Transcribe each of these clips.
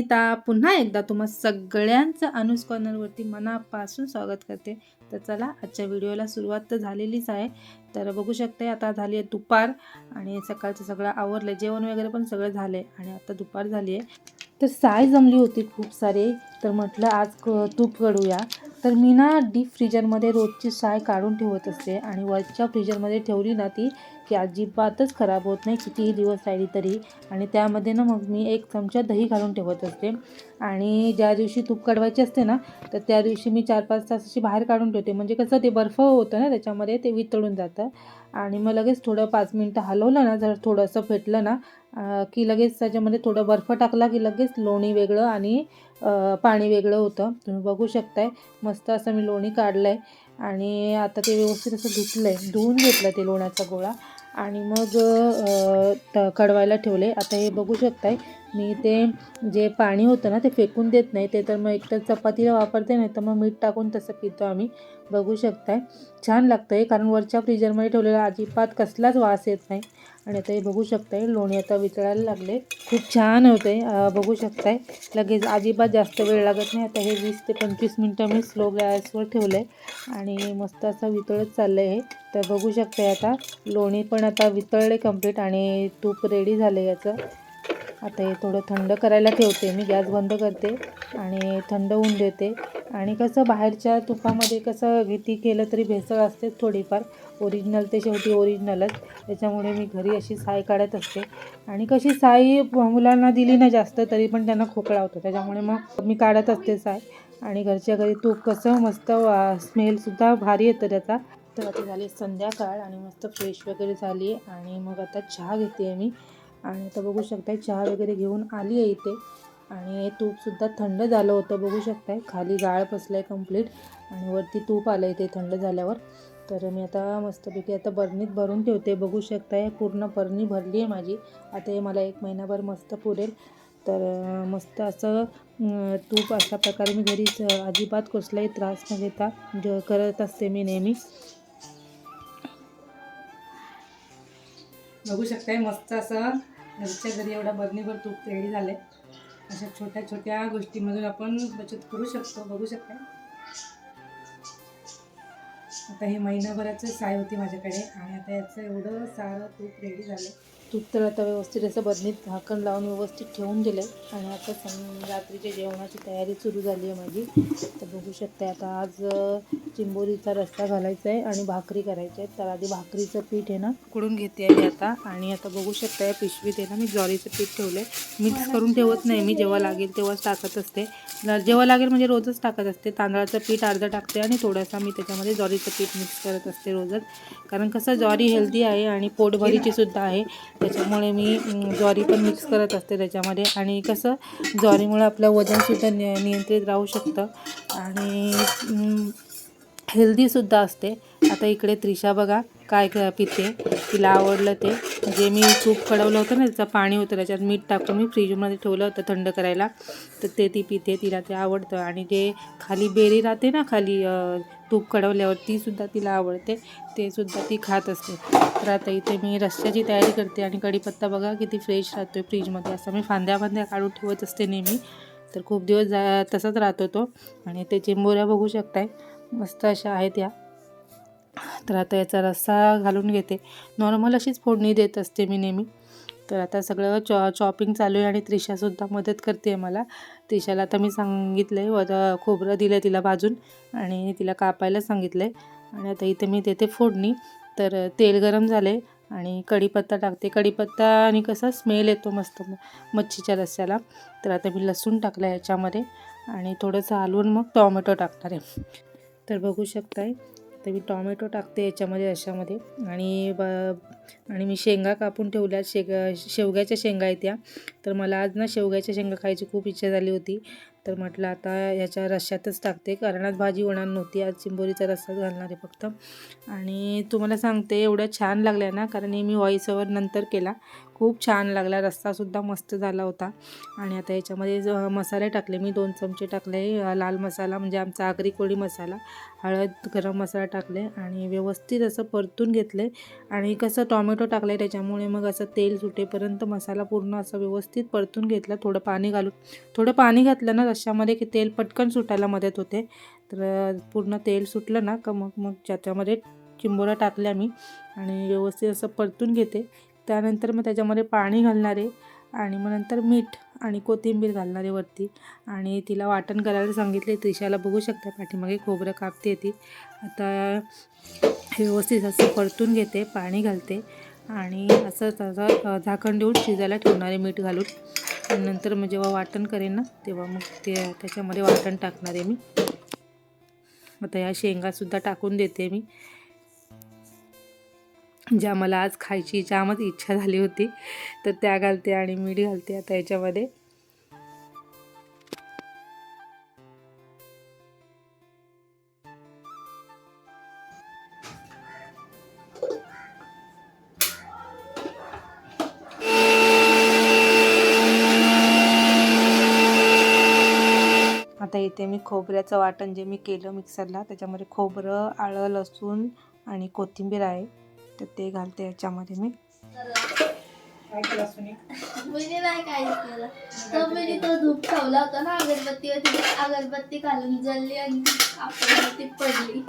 अनिता पुन्हा एकदा तुम्हा सगळ्यांचं अनुज कॉर्नरवरती मनापासून स्वागत करते. तर चला आजच्या व्हिडिओला सुरुवात तर झालेलीच आहे. तर बघू शकते आता झाली आहे दुपार आणि सकाळचं सगळं आवरलं जेवण वगैरे पण सगळं झालं आहे आणि आता दुपार झाली आहे. तर साय जमली होती खूप सारे. तर म्हटलं आज क तूप करूया. तर मी ना डीप फ्रीजरमध्ये रोजची साय काढून ठेवत असते आणि वरच्या फ्रीजरमध्ये ठेवली ना ती की अजिबातच खराब होत नाही कितीही दिवस राहिली तरी. आणि त्यामध्ये ना मग मी एक चमचा दही घालून ठेवत असते. आणि ज्या दिवशी तूप काढवायची असते ना तर त्या दिवशी मी चार पाच तास अशी बाहेर काढून ठेवते. म्हणजे कसं ते बर्फ होतं ना त्याच्यामध्ये ते वितळून जातं. आणि मग लगेच थोडं पाच मिनटं हलवलं ना जर थोडंसं फेटलं ना की लगेच त्याच्यामध्ये थोडं बर्फ टाकला की लगेच लोणी वेगळं आणि पाणी वेगळं होतं. तुम्ही बघू शकताय. मस्त असं मी लोणी काढलं आहे आणि आता ते व्यवस्थित असं धुतलं आहे धुवून घेतलं ते लोण्याचा गोळा. आणि मग त कडवायला ठेवले. आता हे बघू शकताय. मी ते जे पाणी होतं ना ते फेकून देत नाही. ते तर मग एकतर चपातीला वापरते नाही तर मग मीठ टाकून तसं पितो आम्ही. बघू शकताय. छान लागतं आहे कारण वरच्या फ्रीजरमध्ये ठेवलेला अजिबात कसलाच वास येत नाही. आणि आता हे बघू शकताय लोणी आता वितळायला लागले. खूप छान होते बघू शकताय. लगेच अजिबात जास्त वेळ लागत नाही. आता हे वीस ते पंचवीस मिनटं मी स्लो गॅसवर ठेवलं आहे आणि मस्त असं वितळत चाललं आहे तर बघू शकताय आता लोणी पण आता वितळले कंप्लीट आणि तूप रेडी झालं याचं. आता हे थोडं थंड करायला ठेवते मी गॅस बंद करते आणि थंड होऊन देते. आणि कसं बाहेरच्या तुपामध्ये कसं किती केलं तरी भेसळ असते थोडीफार ओरिजिनल ते शेवटी ओरिजिनलच त्याच्यामुळे मी घरी अशी साय काढत असते. आणि कशी साई मुलांना दिली ना जास्त तरी पण त्यांना खोकळा होतो. त्याच्यामुळे मग मी काढत असते साय. आणि घरच्या घरी तूप कसं मस्त स्मेलसुद्धा भारी येतं त्याचा. तर आता झाली संध्याकाळ आणि मस्त फ्रेश वगैरे झाली. आणि मग आता चहा घेते आहे मी. आणि आता बघू शकताय चहा वगैरे घेऊन आली आहे इथे. आणि तूपसुद्धा थंड झालं होतं बघू शकताय. खाली गाळ बसलं आहे कंप्लीट आणि वरती तूप आलं आहे थंड झाल्यावर. तर मी आता मस्तपैकी आता बरणीत भरून ठेवते. बघू शकताय पूर्ण बरणी भरली आहे माझी. आता हे मला एक महिनाभर मस्त पुरेल. तर मस्त असं तूप अशा प्रकारे मी घरीच अजिबात कसलाही त्रास न घेता करत असते मी नेहमी. बघू शकताय मस्त असं घरच्या घरी एवढा बरणीभर तूप रेडी झाले अशा छोट्या छोट्या गोष्टीमधून आपण बचत करू शकतो बघू शकताय. आता हे महिनाभराचं साय होती माझ्याकडे आणि आता याचं एवढं सारं तूप रेडी झालं तूप तर आता व्यवस्थित असं बदनीत झाकण लावून व्यवस्थित ठेवून दिलं आणि आता सं रात्रीच्या जेवणाची तयारी सुरू झाली आहे माझी. तर बघू शकते आता आज चिंबोरीचा रस्ता घालायचा आहे आणि भाकरी करायची आहे तर आधी भाकरीचं पीठ आहे ना उकडून घेते आहे मी आता. आणि आता बघू शकता या पिशवीत आहे ना मी ज्वारीचं पीठ ठेवलं आहे मिक्स करून ठेवत नाही. मी जेव्हा लागेल तेव्हाच टाकत असते. जेव्हा लागेल म्हणजे रोजच टाकत असते. तांदळाचं पीठ अर्धं टाकते आणि थोडासा मी त्याच्यामध्ये ज्वारीचं पीठ मिक्स करत असते रोजच. कारण कसं ज्वारी हेल्दी आहे आणि पोटभरीची सुद्धा आहे. त्याच्यामुळे मी ज्वारी पण मिक्स करत असते त्याच्यामध्ये. आणि कसं ज्वारीमुळे आपलं वजनसुद्धा नि नियंत्रित राहू शकतं. आणि हेल्दीसुद्धा असते. आता इकडे त्रिशा बघा काय क- पिते. तिला आवडलं ते. जे मी तूप कडवलं होतं ना त्याचं पाणी होतं त्याच्यात मीठ टाकून मी फ्रीजमध्ये ठेवलं होतं थंड करायला. तर ते ती पिते तिला ते आवडतं. आणि जे खाली बेरी राहते ना खाली तूप कडवल्यावर तीसुद्धा तिला आवडते. ते सुद्धा ती खात असते. तर आता इथे मी रस्त्याची तयारी करते आणि कढीपत्ता बघा किती फ्रेश राहतो आहे फ्रीजमध्ये. असं मी फांद्या फांद्या काढून ठेवत असते नेहमी. तर खूप दिवस जा तसाच राहतो तो. आणि ते चिंबोऱ्या बघू शकताय. मस्त अशा आहेत या. तर आता याचा रस्सा घालून घेते. नॉर्मल अशीच फोडणी देत असते मी नेहमी. तर आता सगळं चॉ चॉपिंग चालू आहे आणि त्रिशासुद्धा मदत करते आहे मला. त्रिशाला आता मी सांगितलं आहे आता खोबरं दिलं आहे तिला भाजून आणि तिला कापायला सांगितलं आहे आणि आता इथे मी देते फोडणी. तर तेल गरम झाले आणि कढीपत्ता टाकते. कढीपत्ता आणि कसा स्मेल येतो मस्त मच्छीच्या रस्स्याला तर आता मी लसूण टाकलं आहे याच्यामध्ये आणि थोडंसं हलवून मग टॉमॅटो टाकणार आहे. तर बघू शकताय तर मी टॉमॅटो टाकते याच्यामध्ये अशामध्ये आणि ब आणि मी शेंगा कापून ठेवल्या शेग शेवग्याच्या शेंगा आहेत त्या. तर मला आज ना शेवग्याच्या शेंगा खायची खूप इच्छा झाली होती. तर म्हटलं आता याच्या रश्श्यातच टाकते कारण आज भाजी होणार नव्हती आज चिंबोरीचा रस्साच घालणार आहे फक्त. आणि तुम्हाला सांगते एवढ्या छान लागल्या ना कारण हे मी व्हॉइस ओवर नंतर केला. खूप छान लागला रस्सासुद्धा मस्त झाला होता. आणि आता याच्यामध्ये मसाले टाकले मी दोन चमचे टाकले लाल मसाला म्हणजे आमचा आगरी कोळी मसाला हळद गरम मसाला टाकले आणि व्यवस्थित असं परतून घेतले. आणि कसं टॉमॅटो टाकले त्याच्यामुळे मग असं तेल सुटेपर्यंत मसाला पूर्ण असं व्यवस्थित परतून घेतला थोडं पाणी घालून. थोडं पाणी घातलं ना रश्श्यामध्ये की तेल पटकन सुटायला मदत होते. तर पूर्ण तेल सुटलं ना का मग मग त्याच्यामध्ये चिंबोरा टाकल्या मी आणि व्यवस्थित असं परतून घेते. त्यानंतर मग त्याच्यामध्ये पाणी घालणारे आणि मग नंतर मीठ आणि कोथिंबीर घालणारे वरती. आणि तिला वाटण करायला सांगितले त्रिशाला बघू शकता पाठीमागे खोबरं कापते ती. आता हे व्यवस्थित असं परतून घेते पाणी घालते आणि असं त्याचं झाकण देऊन शिजायला ठेवणारे मीठ घालून. आणि नंतर मग जेव्हा वाटण करेन ना तेव्हा मग ते त्याच्यामध्ये वाटण टाकणार आहे मी. आता या शेंगासुद्धा टाकून देते मी. ज्या मला आज खायची जामच इच्छा झाली होती तर त्या घालते आणि मीठ घालते आता याच्यामध्ये. आता इथे मी खोबऱ्याचं वाटण जे मी केलं मिक्सरला त्याच्यामध्ये खोबरं आलं लसूण आणि कोथिंबीर आहे तर ते घालते याच्यामध्ये मी. काय नाही काय केलं. तर मी तो धूप ठेवला होता ना अगरबत्ती अगरबत्ती घालून जळली आणि आपल्यावरती पडली.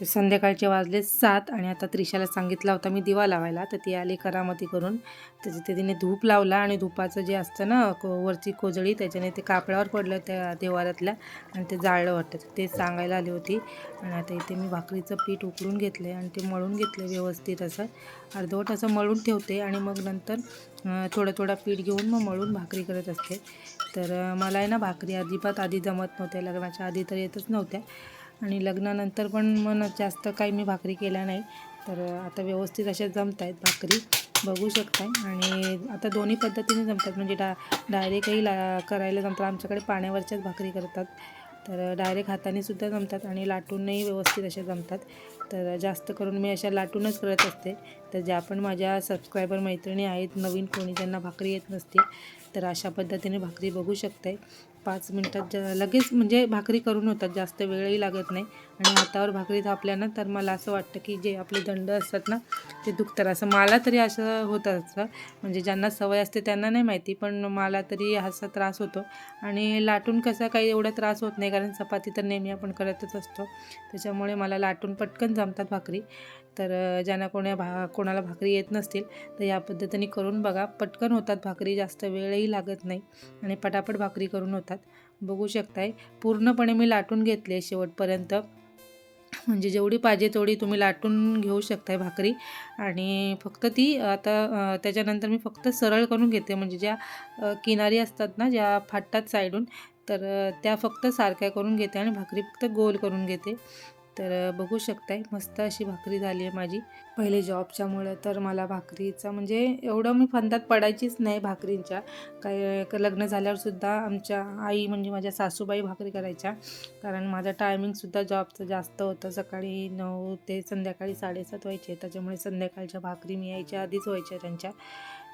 तर संध्याकाळचे वाजले सात आणि आता त्रिशाला सांगितला होता मी दिवा लावायला. तर ती आली करामती करून. त्याचे ते तिने धूप लावला आणि धुपाचं जे असतं ना को वरची कोजळी त्याच्याने ते कापडावर पडलं त्या देवारातल्या आणि ते जाळलं वाटतं. ते सांगायला आली होती. आणि आता इथे मी भाकरीचं पीठ उकळून घेतलं आणि ते मळून घेतलं व्यवस्थित असं. अर्धवट असं मळून ठेवते आणि मग नंतर थोडं थोडं पीठ घेऊन मग मळून भाकरी करत असते. तर मला आहे ना भाकरी अजिबात आधी जमत नव्हत्या. लग्नाच्या आधी तर येतच नव्हत्या. आणि लग्नानंतर पण मन जास्त काही मी भाकरी केल्या नाही. तर आता व्यवस्थित अशा जमत आहेत भाकरी. बघू शकताय. आणि आता दोन्ही पद्धतीने जमतात. म्हणजे डा डायरेक्टही ला करायला जमतात. आमच्याकडे पाण्यावरच्याच भाकरी करतात. तर डायरेक्ट हाताने सुद्धा जमतात आणि लाटूनही व्यवस्थित अशा जमतात. तर जास्त करून मी अशा लाटूनच करत असते. तर ज्या पण माझ्या सबस्क्रायबर मैत्रिणी आहेत नवीन कोणी ज्यांना भाकरी येत नसते तर अशा पद्धतीने भाकरी बघू शकताय. पाच मिनटात ज लगेच म्हणजे भाकरी करून होतात जास्त वेळही लागत नाही. आणि हातावर भाकरी थापल्यानं तर मला असं वाटतं की जे आपले दंड असतात ना ते दुखतात. असं मला तरी असं होतं असं. म्हणजे ज्यांना सवय असते त्यांना नाही माहिती पण मला तरी असा त्रास होतो. आणि लाटून कसा काही एवढा त्रास होत नाही कारण चपाती तर नेहमी आपण करतच असतो. त्याच्यामुळे मला लाटून पटकन जमतात भाकरी. तर ज्यांना कोण्या भा कोणाला भाकरी येत नसतील तर या पद्धतीने करून बघा. पटकन होतात भाकरी जास्त वेळही लागत नाही. आणि पटापट भाकरी करून होतात. बघू शकताय पूर्णपणे मी लाटून घेतले शेवटपर्यंत. म्हणजे जेवढी पाहिजे तेवढी तुम्ही लाटून घेऊ शकताय भाकरी. आणि फक्त ती आता त्याच्यानंतर मी फक्त सरळ करून घेते. म्हणजे ज्या किनारी असतात ना ज्या फाटतात साईडून तर त्या फक्त सारख्या करून घेते आणि भाकरी फक्त गोल करून घेते. तर बघू शकताय. मस्त अशी भाकरी झाली आहे माझी. पहिले जॉबच्यामुळं तर मला भाकरीचा म्हणजे एवढं मी फंदात पडायचीच नाही भाकरींच्या. काय लग्न झाल्यावर सुद्धा आमच्या आई म्हणजे माझ्या सासूबाई भाकरी करायच्या. कारण माझा टायमिंगसुद्धा जॉबचं जास्त होतं. सकाळी नऊ ते संध्याकाळी साडेसात व्हायचे. त्याच्यामुळे संध्याकाळच्या भाकरी मी यायच्या आधीच व्हायच्या त्यांच्या.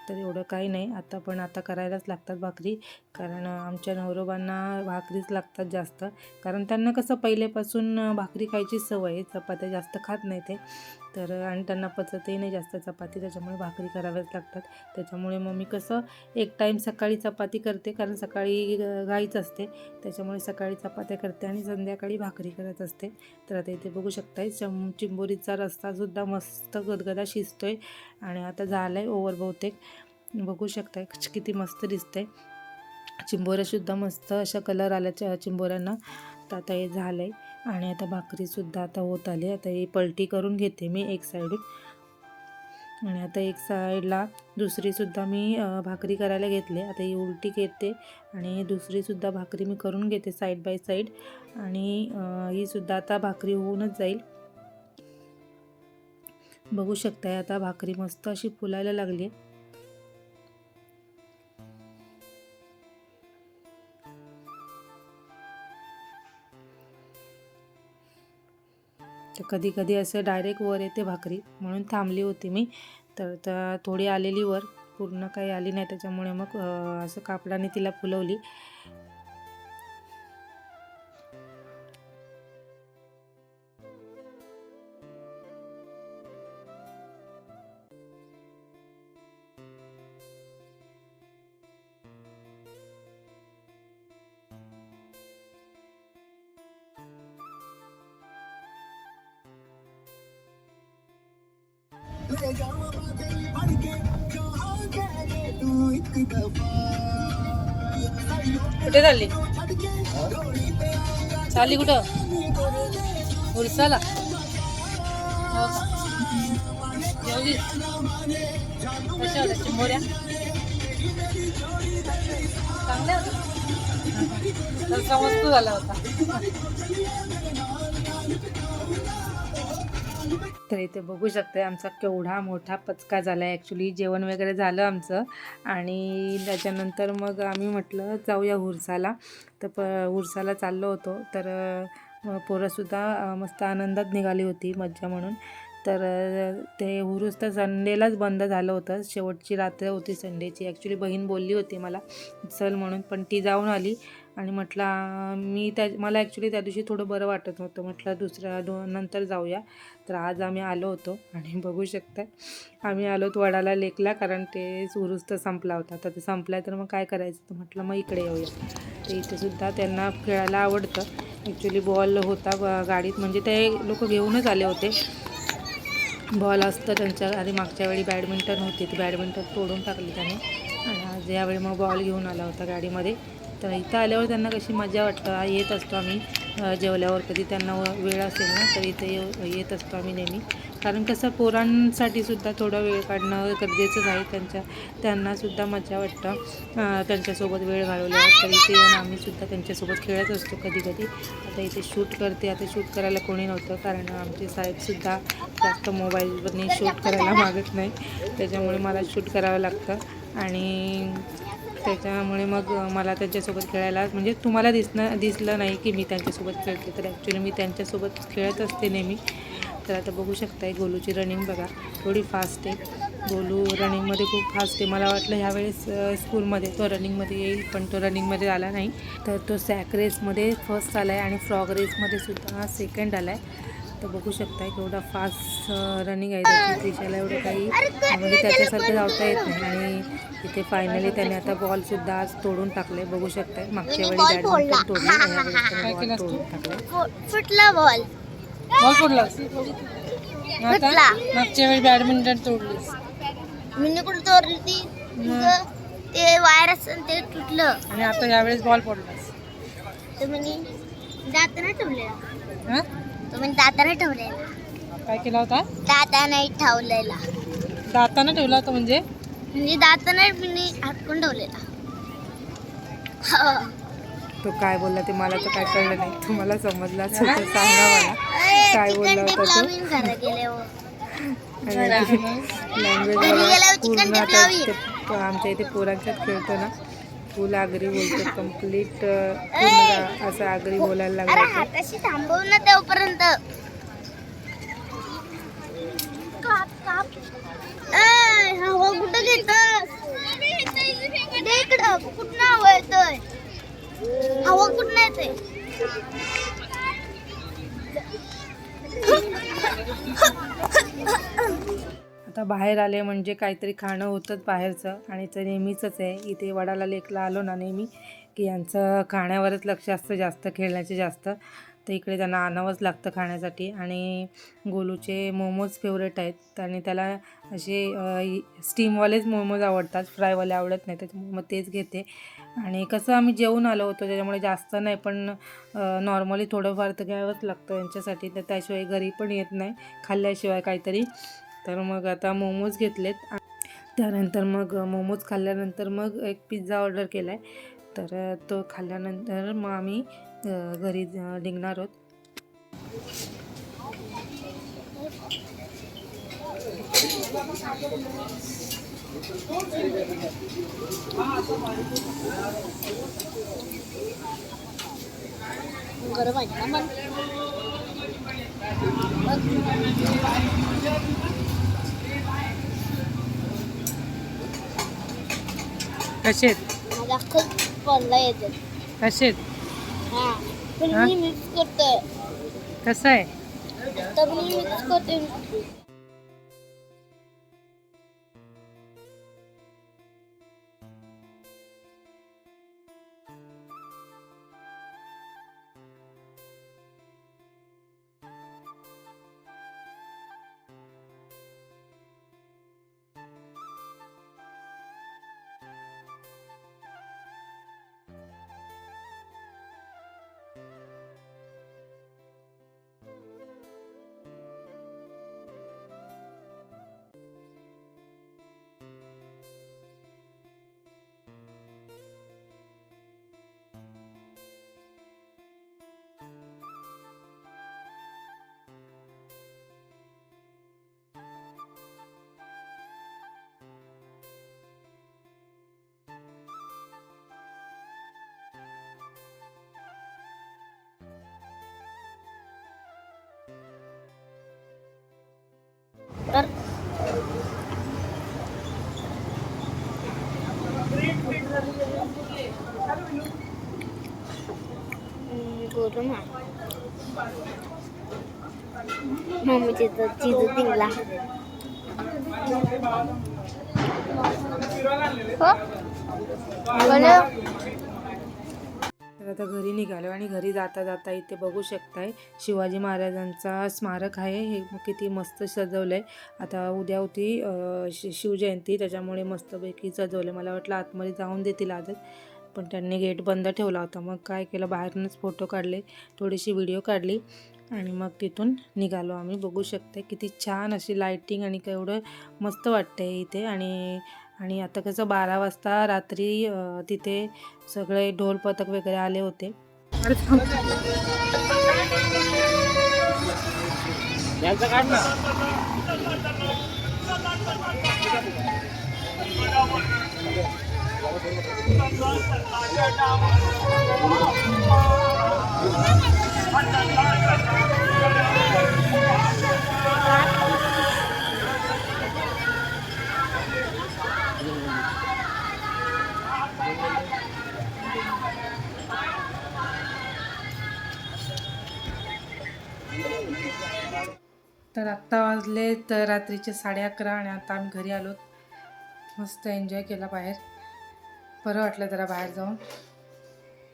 तर एवढं काही नाही. आता पण आता करायलाच लागतात भाकरी. कारण आमच्या नवरोबांना भाकरीच लागतात जास्त. कारण त्यांना कसं पहिलेपासून भाकरी खायची सवय आहे. चपात्या जास्त खात नाही ते. तर आणि त्यांना पचतही नाही जास्त चपाती त्याच्यामुळे भाकरी कराव्याच लागतात. त्याच्यामुळे मग मी कसं एक टाईम सकाळी चपाती करते कारण सकाळी गाईच असते. त्याच्यामुळे सकाळी चपात्या करते आणि संध्याकाळी भाकरी करत असते. तर आता इथे बघू शकताय चम चिंबोरीचा रस्तासुद्धा मस्त गदगदा शिजतोय आणि आता झाला आहे ओवर बहुतेक. बघू शकताय किती मस्त दिसतंय. चिंबोऱ्यासुद्धा मस्त अशा कलर आल्या चिंबोऱ्यांना. आता हे झालं आहे आणि आता भाकरीसुद्धा आता होत आली. आता ही पलटी करून घेते मी एक साईडून आणि आता एक साईडला दुसरीसुद्धा मी भाकरी करायला घेतले. आता ही उलटी घेते आणि दुसरीसुद्धा भाकरी मी करून घेते साईड बाय साईड आणि हीसुद्धा आता भाकरी होऊनच जाईल. बघू शकताय आता भाकरी मस्त अशी फुलायला लागली आहे कधी कधी असं डायरेक्ट वर येते भाकरी. म्हणून थांबली होती मी. तर त्या थोडी आलेली वर. पूर्ण काही आली नाही त्याच्यामुळे मग असं कापडाने तिला फुलवली. कुठे चालली? चालली कुठं? उरसाला. चिंबोऱ्या चांगल्या होत्या. मस्त झाला होता. तर इथे बघू शकते आमचा केवढा मोठा पचका झाला आहे ॲक्च्युली जेवण वगैरे झालं आमचं. आणि त्याच्यानंतर मग आम्ही म्हटलं जाऊया उरसाला तर प उरसाला चाललो होतो. तर पोरंसुद्धा मस्त आनंदात निघाली होती मज्जा म्हणून. तर ते उरूस तर संडेलाच बंद झालं होतं. शेवटची रात्र होती संडेची. ॲक्च्युली बहीण बोलली होती मला चल म्हणून. पण ती जाऊन आली. आणि म्हटलं मी त्या मला ॲक्च्युली त्या दिवशी थोडं बरं वाटत होतं म्हटलं दुसऱ्या दोन नंतर जाऊया. तर आज आम्ही आलो होतो आणि बघू शकता आम्ही आलो वडाला लेकला कारण ते सुरुस्त तर संपला होता. तर ते संपला तर मग काय करायचं? तर म्हटलं मग इकडे येऊया. तर इथे सुद्धा त्यांना खेळायला आवडतं. ॲक्च्युली बॉल होता गाडीत. म्हणजे ते लोक घेऊनच आले होते. बॉल असतं त्यांच्या आधी मागच्या वेळी बॅडमिंटन होती. ती बॅडमिंटन तोडून टाकली त्याने. आणि आज यावेळी मग बॉल घेऊन आला होता गाडीमध्ये. तर इथं आल्यावर त्यांना कशी मजा वाटतं? येत असतो आम्ही जेवल्यावर कधी त्यांना व- वेळ असेल ना तर इथे येऊ- येत असतो आम्ही नेहमी. कारण कसं पोरांसाठी सुद्धा थोडा वेळ काढणं गरजेचंच आहे. त्यांच्या त्यांनासुद्धा मजा वाटतं त्यांच्यासोबत वेळ घालवल्यावर. तर इथे येऊन आम्ही सुद्धा त्यांच्यासोबत खेळत असतो कधी कधी आता इथे शूट करते. आता शूट करायला कोणी नव्हतं कारण आमचे साहेबसुद्धा जास्त मोबाईलवरनी शूट करायला मागत नाही. त्याच्यामुळे मला शूट करावं लागतं. आणि त्याच्यामुळे मग मला त्यांच्यासोबत खेळायला म्हणजे तुम्हाला दिसणं दिसलं नाही की मी त्यांच्यासोबत खेळते. तर ॲक्च्युली मी त्यांच्यासोबत खेळत असते नेहमी. तर आता बघू शकताय गोलूची रनिंग बघा. थोडी फास्ट आहे. गोलू रनिंगमध्ये खूप फास्ट आहे. मला वाटलं ह्यावेळेस स्कूलमध्ये तो रनिंगमध्ये येईल पण तो रनिंगमध्ये आला नाही. तर तो सॅक रेसमध्ये फर्स्ट आला आहे आणि फ्रॉग रेसमध्ये सुद्धा सेकंड आला आहे तर बघू शकताय केवढा फास्ट रनिंग आहे त्याची. त्रिशाला एवढं काही म्हणजे त्याच्यासारखं धावता येत नाही. आणि इथे फायनली त्याने आता बॉलसुद्धा आज तोडून टाकले बघू शकताय. मागच्या वेळी बॅडमिंटन तोडली. तोडून टाकले फुटला बॉल बॉल तोडला फुटला. मागच्या वेळी बॅडमिंटन तोडलीस मी कुठं चोरली ती? वायर ते तुटलं. आणि आता यावेळेस बॉल पडलास तर म्हणजे हां? तुम्ही दाताने ठेवलेला. काय केला होता? दाताने ठेवलेला. दातानं ठेवला होता म्हणजे? म्हणजे दाताने मी हटकून ठेवलेला. हो. तो काय बोलला ते मला तर काय कळलं नाही. तुम्हाला समजला सांगा मला. काय बोलला होता तो? हो. लँग्वेज गेल्यावर पूर्ण आमच्या इथे पोरांच्यात खेळतो ना. फुल आगरी बोलतो कंप्लीट असं आगरी बोलायला अरे लागला हाताशी थांबव ना हवा कुठं हवा येतोय हवा कुठं येते आता बाहेर आले म्हणजे काहीतरी खाणं होतंच बाहेरचं आणि ते नेहमीचंच आहे. इथे वडाला लेकला आलो ना नेहमी की यांचं खाण्यावरच लक्ष असतं जास्त खेळण्याचे जास्त. तर इकडे त्यांना आणावंच लागतं खाण्यासाठी आणि गोलूचे मोमोज फेवरेट आहेत. आणि त्याला असे स्टीमवालेच मोमोज आवडतात फ्रायवाले आवडत नाही त्याच्यामुळे मग तेच घेते. आणि कसं आम्ही जेवून आलो होतो त्याच्यामुळे जास्त नाही पण नॉर्मली थोडंफार तर घ्यावंच लागतं यांच्यासाठी. तर त्याशिवाय घरी पण येत नाही खाल्ल्याशिवाय काहीतरी. तर मग आता मोमोज घेतलेत. त्यानंतर मग मोमोज खाल्ल्यानंतर मग एक पिझ्झा ऑर्डर केला आहे तर तो खाल्ल्यानंतर मग आम्ही घरी निघणार आहोत. गरम आहे का मन कसे आहेत? मला खूप पडला येते. कसे आहेत? हा पण हा? मी मिक्स करतोय कसं आहे? तर मी मिक्स करते. गरम तर चीज दिला. हो? तर आता घरी निघालो आणि घरी जाता जाता इथे बघू शकताय शिवाजी महाराजांचा स्मारक आहे. हे किती मस्त सजवलं आहे आता उद्या होती शि शिवजयंती त्याच्यामुळे मस्तपैकी सजवलं मला वाटलं आतमध्ये जाऊन देतील आजच पण त्यांनी गेट बंद ठेवला होता. मग काय केलं? बाहेरूनच फोटो काढले थोडीशी व्हिडिओ काढली आणि मग तिथून निघालो आम्ही. बघू शकते किती छान अशी लाईटिंग आणि केवढं मस्त वाटते इथे. आणि आणि आता कसं बारा वाजता रात्री तिथे सगळे ढोल पथक वगैरे आले होते. तर आत्ता वाजले तर रात्रीचे साडे अकरा आणि आता आम्ही घरी आलो मस्त एन्जॉय केला बाहेर. बरं वाटलं जरा बाहेर जाऊन.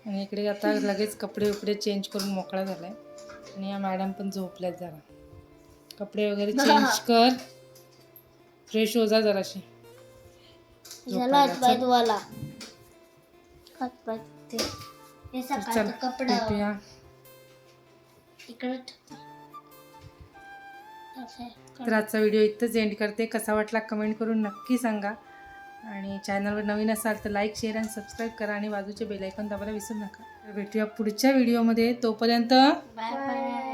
आणि इकडे आता लगेच कपडे वपडे चेंज करून मोकळा झाला आहे आणि या मॅडम पण झोपल्यात जरा. कपडे वगैरे चेंज कर. फ्रेश हो जा जराशी. झाला झोपायला. हातपाय चल. धुवाला हातपाय ते हे तर चल सकाळचं कपडा. भेटूया इकडे ठेव. असं आहे. तर आजचा व्हिडिओ इथंच एंड करते. कसा वाटला कमेंट करून नक्की सांगा. आणि चॅनलवर नवीन असाल तर लाईक शेअर आणि सबस्क्राईब करा आणि बाजूचे बेलायकॉन दाबायला विसरू नका. भेटूया पुढच्या व्हिडिओमध्ये तोपर्यंत बाय बाय